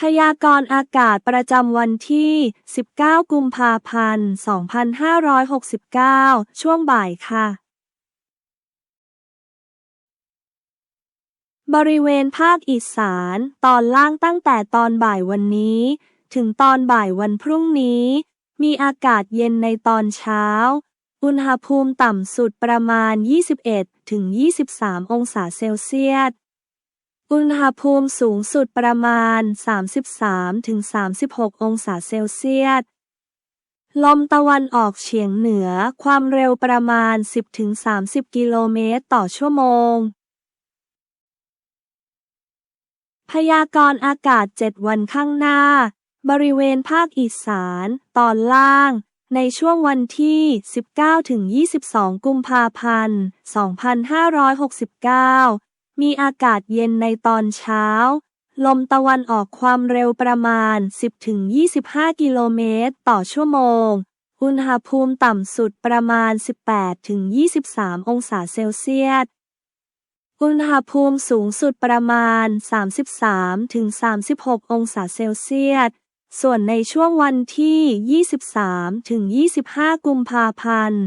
พยากรณ์อากาศประจำวันที่ 19 กุมภาพันธ์ 2569 ช่วงบ่ายค่ะ บริเวณภาคอีสานตอนล่างตั้งแต่ตอนบ่ายวันนี้ ถึงตอนบ่ายวันพรุ่งนี้ มีอากาศเย็นในตอนเช้า อุณหภูมิต่ำสุดประมาณ 21ถึง23 องศาเซลเซียส อุณหภูมิสูงสุดประมาณ 33ถึง36 องศาเซลเซียส ลมตะวันออกเฉียงเหนือความเร็วประมาณ 10ถึง30 กิโลเมตรต่อชั่วโมง พยากรณ์อากาศ 7 วันข้างหน้า บริเวณภาคอีสาน ตอนล่าง ในช่วงวันที่ 19ถึง22 กุมภาพันธ์ 2569 มีอากาศเย็นในตอนเช้า ลมตะวันออกความเร็วประมาณ 10ถึง25 กิโลเมตรต่อชั่วโมง อุณหภูมิต่ำสุดประมาณ 18ถึง23 องศาเซลเซียส อุณหภูมิสูงสุดประมาณ 33ถึง36 องศาเซลเซียส ส่วนในช่วงวันที่ 23ถึง25 กุมภาพันธ์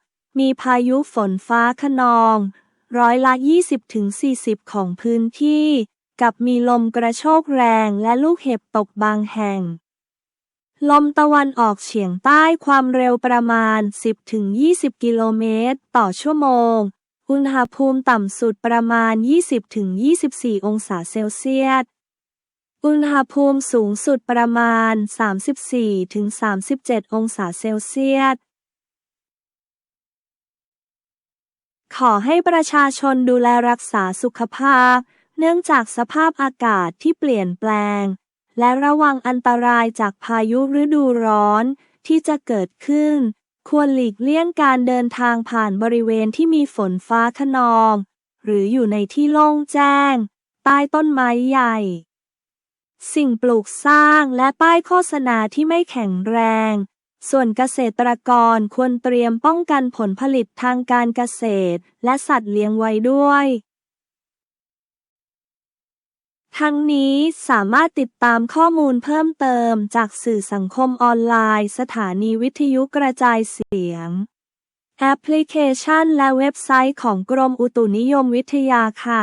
2569 มีพายุฝนฟ้าขนอง ร้อยละ 20ถึง40 ของพื้นที่ กับมีลมกระโชกแรงและลูกเห็บตกบางแห่ง ลมตะวันออกเฉียงใต้ความเร็วประมาณ 10-20 กิโลเมตร ต่อชั่วโมง อุณหภูมิต่ำสุดประมาณ 20-24 องศาเซลเซียสอุณหภูมิสูงสุดประมาณ 34-37 องศาเซลเซียส ขอให้ประชาชนดูแลรักษาสุขภาพ เนื่องจากสภาพอากาศที่เปลี่ยนแปลง และระวังอันตรายจากพายุฤดูร้อนที่จะเกิดขึ้น ควรหลีกเลี่ยงการเดินทางผ่านบริเวณที่มีฝนฟ้าขนอง หรืออยู่ในที่โล่งแจ้ง ใต้ต้นไม้ใหญ่ สิ่งปลูกสร้างและป้ายโฆษณาที่ไม่แข็งแรง ส่วนเกษตรกรควรเตรียมป้องกันผลผลิตทางการเกษตร และสัตว์เลี้ยงไว้ด้วย ทั้งนี้สามารถติดตามข้อมูลเพิ่มเติมจากสื่อสังคมออนไลน์ สถานีวิทยุกระจายเสียง แอปพลิเคชันและเว็บไซต์ของกรมอุตุนิยมวิทยาค่ะ